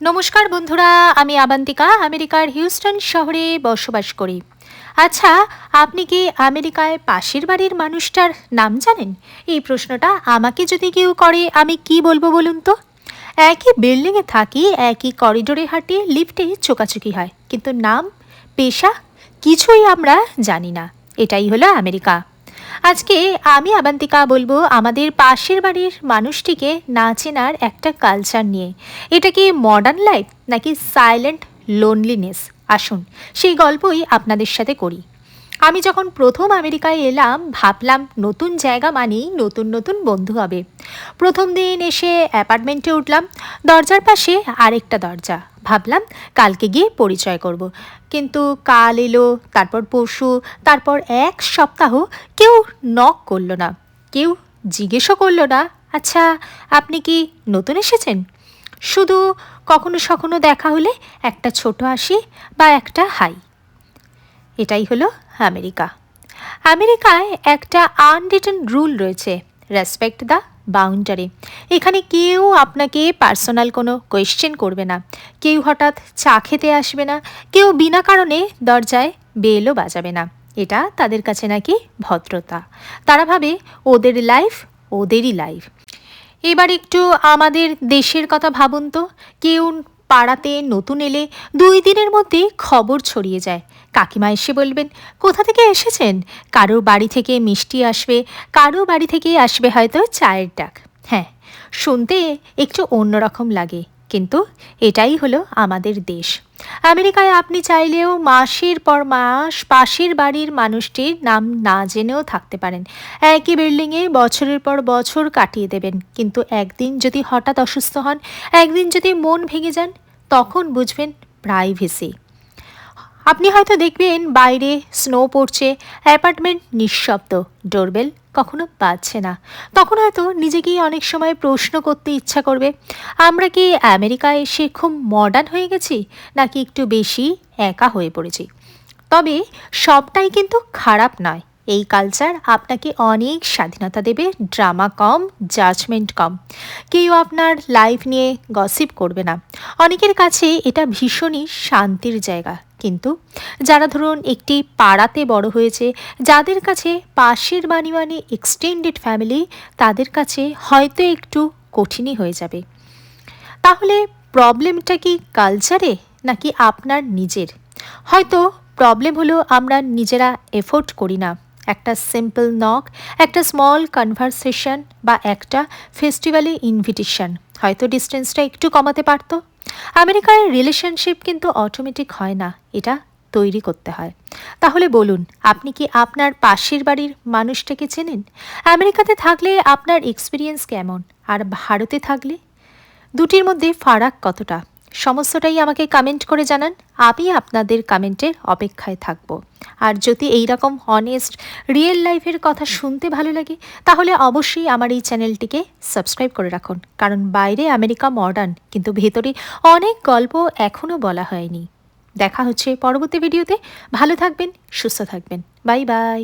নমস্কার বন্ধুরা, আমি আবান্তিকা, আমেরিকার হিউস্টন শহরে বসবাস করি। আচ্ছা আপনি কি আমেরিকায় পাশের বাড়ির মানুষটার নাম জানেন? এই প্রশ্নটা আমাকে যদি কেউ করে, আমি কি বলব বলুন তো? একই বিল্ডিংয়ে থাকি, একই করিডোরে হাঁটি, লিফটে চোকাচুকি হয়। কিন্তু নাম, পেশা, কিছুই আমরা জানি না। এটাই হলো আমেরিকা। আজকে আমি, আবান্তিকা, বলব আমাদের পাশের বাড়ির মানুষটিকে না চেনার একটা কালচার নিয়ে। এটা কি মডার্ন লাইফ নাকি সাইলেন্ট লোনলিনেস আসুন, সেই গল্পই আপনাদের সাথে করি। আমি যখন প্রথম আমেরিকায় এলাম, ভাবলাম নতুন জায়গা মানেই নতুন নতুন বন্ধু হবে। প্রথম দিন এসে অ্যাপার্টমেন্টে উঠলাম। দরজার পাশে আরেকটা দরজা। ভাবলাম কালকে গিয়ে পরিচয় করব। কিন্তু কাল এলো, তারপর পরশু, তারপর এক সপ্তাহ কেউ নক করল না। কেউ জিজ্ঞেসও করল না আচ্ছা আপনি কি নতুন এসেছেন? শুধু কখনো সখনো দেখা হলে একটা ছোট হাসি বা একটা হাই। এটাই হলো আমেরিকা। আমেরিকায় একটা আনরিটেন রুল রয়েছে রেসপেক্ট দ্য বাউন্ডারি। এখানে কেউ আপনাকে পার্সোনাল কোনো কোয়েশ্চেন করবে না। কেউ হঠাৎ চা খেতে আসবে না। কেউ বিনা কারণে দরজায় বেলও বাজাবে না। এটা তাদের কাছে নাকি ভদ্রতা। তারা ভাবে ওদের লাইফ ওদেরই লাইফ। এবার একটু আমাদের দেশের কথা ভাবুন তো। কেউ পাড়াতে নতুন এলে দুই দিনের মধ্যে খবর ছড়িয়ে যায়। কাকিমা এসে বলবেন, কোথা থেকে এসেছেন? কারোর বাড়ি থেকে মিষ্টি আসবে কারও বাড়ি থেকে আসবে হয়তো চায়ের ডাক। হ্যাঁ শুনতে একটু অন্যরকম লাগে। কিন্তু এটাই হলো আমাদের দেশ। আমেরিকায় আপনি চাইলেও মাসের পর মাস পাশের বাড়ির মানুষটির নাম না জেনেও থাকতে পারেন। একই বিল্ডিংয়ে বছরের পর বছর কাটিয়ে দেবেন। কিন্তু একদিন যদি হঠাৎ অসুস্থ হন, একদিন যদি মন ভেঙে যান, তখন বুঝবেন প্রাইভেসি। আপনি হয়তো দেখবেন বাইরে স্নো পড়ছে, অ্যাপার্টমেন্ট নিঃশব্দ, ডোরবেল কখনো পাচ্ছে না। তখন হয়তো নিজেকেই অনেক সময় প্রশ্ন করতে ইচ্ছা করবে, আমরা কি আমেরিকায় এসে খুব মডার্ন হয়ে গেছি, নাকি একটু বেশি একা হয়ে পড়েছি? তবে সবটাই কিন্তু খারাপ নয়। এই কালচার আপনাকে অনেক স্বাধীনতা দেবে ড্রামা কম জাজমেন্ট কম। কেউ আপনার লাইফ নিয়ে গসিপ করবে না। অনেকের কাছে এটা ভীষণই শান্তির জায়গা। কিন্তু যারা ধরুন একটি পাড়াতে বড় হয়েছে, যাদের কাছে পাশের বাণী মানে এক্সটেন্ডেড ফ্যামিলি তাদের কাছে হয়তো একটু কঠিনই হয়ে যাবে। তাহলে প্রবলেমটা কি কালচারে নাকি আপনার নিজের? হয়তো প্রবলেম হলো আমরা নিজেরা এফোর্ট করি না। একটা সিম্পল নক একটা স্মল কনভারসেশন বা একটা ফেস্টিভ্যালে ইনভিটেশন হয়তো ডিস্টেন্সটা একটু কমাতে পারতো। আমেরিকার রিলেশনশিপ কিন্তু অটোমেটিক হয় না, এটা তৈরি করতে হয়। তাহলে বলুন, আপনি কি আপনার পাশের বাড়ির মানুষটাকে চেনেন? আমেরিকাতে থাকলে আপনার এক্সপিরিয়েন্স কেমন? আর ভারতে থাকলে? দুটির মধ্যে ফারাক কতটা? সমস্তটাই আমাকে কমেন্ট করে জানান। আমি আপনাদের কমেন্টের অপেক্ষায় থাকব। আর যদি এই রকম অনেস্ট রিয়েল লাইফের কথা শুনতে ভালো লাগে, তাহলে অবশ্যই আমার এই চ্যানেলটিকে সাবস্ক্রাইব করে রাখুন। কারণ বাইরে আমেরিকা মডার্ন কিন্তু ভেতরে অনেক গল্প এখনও বলা হয়নি। দেখা হচ্ছে পরবর্তী ভিডিওতে ভালো থাকবেন, সুস্থ থাকবেন। Bye bye